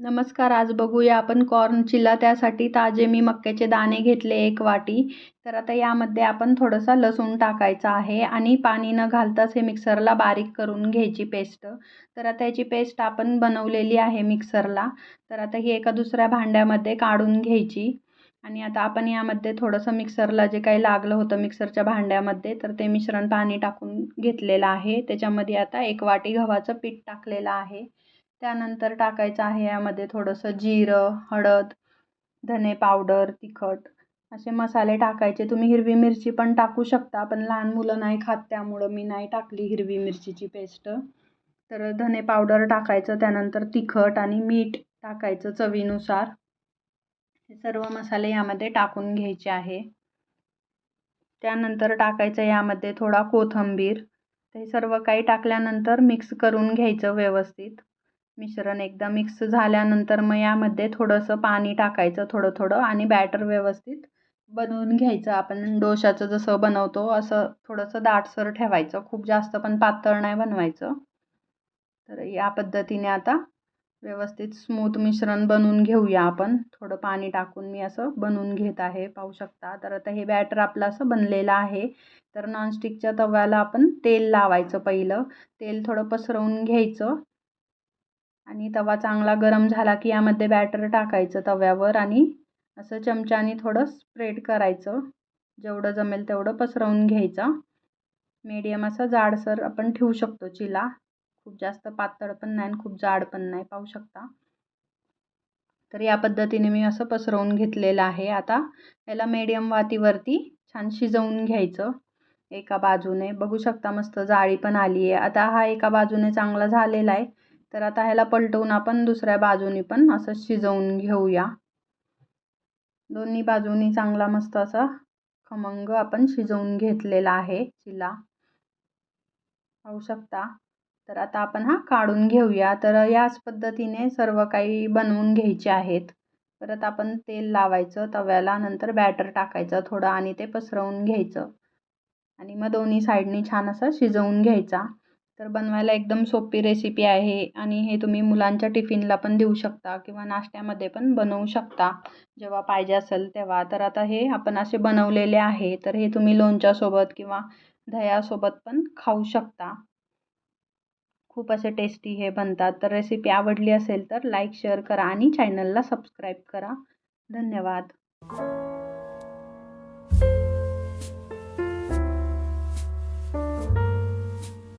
नमस्कार आज बघूया आपण कॉर्न चिला त्यासाठी ताजे मी मक्याचे दाणे घेतले एक वाटी. तर आता यामध्ये आपण थोडंसं लसूण टाकायचा आहे आणि पाणी न घालताच हे मिक्सरला बारीक करून घ्यायची पेस्ट. तर आता याची पेस्ट आपण बनवलेली आहे मिक्सरला. तर आता ही एका दुसऱ्या भांड्यामध्ये काढून घ्यायची. आणि आता आपण यामध्ये थोडंसं मिक्सरला जे काही लागलं होतं मिक्सरच्या भांड्यामध्ये तर ते मिश्रण पाणी टाकून घेतलेलं आहे. त्याच्यामध्ये आता एक वाटी गव्हाचं पीठ टाकलेलं आहे. त्यानंतर टाकायचं आहे यामध्ये थोडंसं जिरं हळद धने पावडर तिखट असे मसाले टाकायचे. तुम्ही हिरवी मिरची पण टाकू शकता पण लहान मुलं नाही खात त्यामुळं मी नाही टाकली हिरवी मिरचीची पेस्ट. तर धने पावडर टाकायचं त्यानंतर तिखट आणि मीठ टाकायचं चवीनुसार. हे सर्व मसाले यामध्ये टाकून घ्यायचे आहे. त्यानंतर टाकायचं यामध्ये थोडा कोथिंबीर. ते सर्व काही टाकल्यानंतर मिक्स करून घ्यायचं व्यवस्थित. मिश्रण एकदा मिक्स झाल्यानंतर मग यामध्ये थोडंसं पाणी टाकायचं थोडं थोडं आणि बॅटर व्यवस्थित बनवून घ्यायचं. आपण डोशाचं जसं बनवतो असं थोडंसं दाटसर ठेवायचं. खूप जास्त पण पातळ नाही बनवायचं. तर या पद्धतीने आता व्यवस्थित स्मूथ मिश्रण बनवून घेऊया आपण. थोडं पाणी टाकून मी असं बनवून घेत आहे. पाहू शकता. तर आता हे बॅटर आपलं असं बनलेलं आहे. तर नॉनस्टिकच्या तव्याला आपण तेल लावायचं पहिलं. तेल थोडं पसरवून घ्यायचं. आणि तवा चांगला गरम झाला की यामध्ये बॅटर टाकायचं तव्यावर आणि असं चमच्याने थोडं स्प्रेड करायचं. जेवढं जमेल तेवढं पसरवून घ्यायचं. मीडियम असं जाडसर आपण ठेवू शकतो चिला. खूप जास्त पातळ पण नाही आणि खूप जाड पण नाही पाहू शकता. तर या पद्धतीने मी असं पसरवून घेतलेलं आहे. आता याला मीडियम वातीवरती छान शिजवून घ्यायचं एका बाजूने. बघू शकता मस्त जाळी पण आली आहे आता हा एका बाजूने चांगला झालेला आहे. तर आता ह्याला पलटवून आपण दुसऱ्या बाजूनी पण असं शिजवून घेऊया. दोन्ही बाजूनी चांगला मस्त असा खमंग आपण शिजवून घेतलेला आहे चिला. पाहू शकता? तर आता आपण हा काढून घेऊया. तर याच पद्धतीने सर्व काही बनवून घ्यायचे आहेत. परत आपण तेल लावायचं तव्याला नंतर बॅटर टाकायचं थोडं आणि ते पसरवून घ्यायचं. आणि मग दोन्ही साईडनी छान असं शिजवून घ्यायचा. तर बनवायला एकदम सोपी रेसिपी आहे आणि हे तुम्ही मुलांच्या टिफिनला पण देऊ शकता किंवा नाश्त्यामध्ये पण बनवू शकता. जेव्हा पाहिजे असेल तेव्हा. तर आता हे आपण असे बनवलेले आहे. तर हे तुम्ही लोणच्यासोबत किंवा दह्यासोबत पण खाऊ शकता. खूप असे टेस्टी हे बनतात. तर रेसिपी आवडली असेल तर लाईक शेअर करा आणि चॅनलला सबस्क्राईब करा. धन्यवाद.